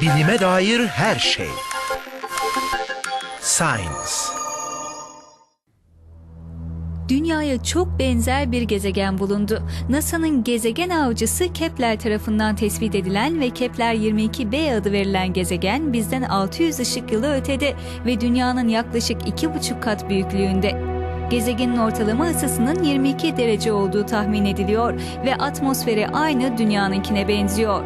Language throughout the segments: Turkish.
Bilime dair her şey. Science. Dünyaya çok benzer bir gezegen bulundu. NASA'nın gezegen avcısı Kepler tarafından tespit edilen ve Kepler 22b adı verilen gezegen bizden 600 ışık yılı ötede ve dünyanın yaklaşık 2,5 kat büyüklüğünde. Gezegenin ortalama ısısının 22 derece olduğu tahmin ediliyor ve atmosferi aynı dünyanınkine benziyor.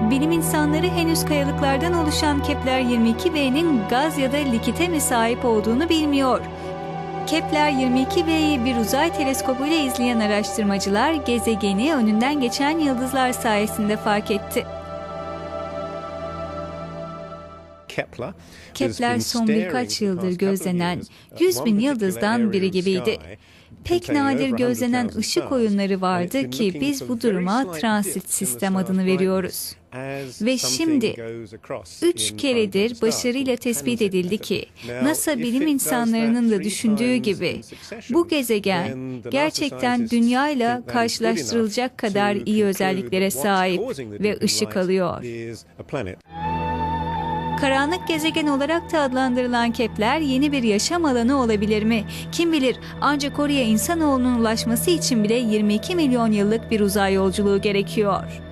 Bilim insanları henüz kayalıklardan oluşan Kepler 22b'nin gaz ya da likite mi sahip olduğunu bilmiyor. Kepler 22b'yi bir uzay teleskobuyla izleyen araştırmacılar gezegeni önünden geçen yıldızlar sayesinde fark etti. Kepler, Kepler son birkaç yıldır gözlenen 100 bin yıldızdan biri gibiydi. Pek nadir gözlenen ışık oyunları vardı ki biz bu duruma transit sistem adını veriyoruz. Ve şimdi Üç keredir başarıyla tespit edildi ki NASA bilim insanlarının da düşündüğü gibi bu gezegen gerçekten Dünya ile karşılaştırılacak kadar iyi özelliklere sahip ve ışık alıyor. Karanlık gezegen olarak da adlandırılan Kepler yeni bir yaşam alanı olabilir mi? Kim bilir ancak oraya insanoğlunun ulaşması için bile 22 milyon yıllık bir uzay yolculuğu gerekiyor.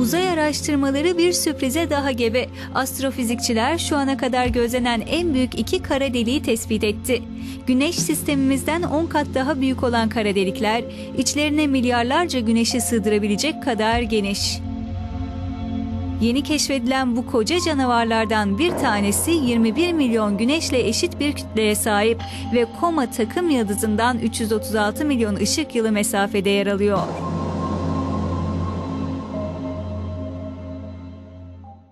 Uzay araştırmaları bir sürprize daha gebe. Astrofizikçiler şu ana kadar gözlenen en büyük iki kara deliği tespit etti. Güneş sistemimizden 10 kat daha büyük olan kara delikler, içlerine milyarlarca güneşi sığdırabilecek kadar geniş. Yeni keşfedilen bu koca canavarlardan bir tanesi 21 milyon güneşle eşit bir kütleye sahip ve Koma takım yıldızından 336 milyon ışık yılı mesafede yer alıyor.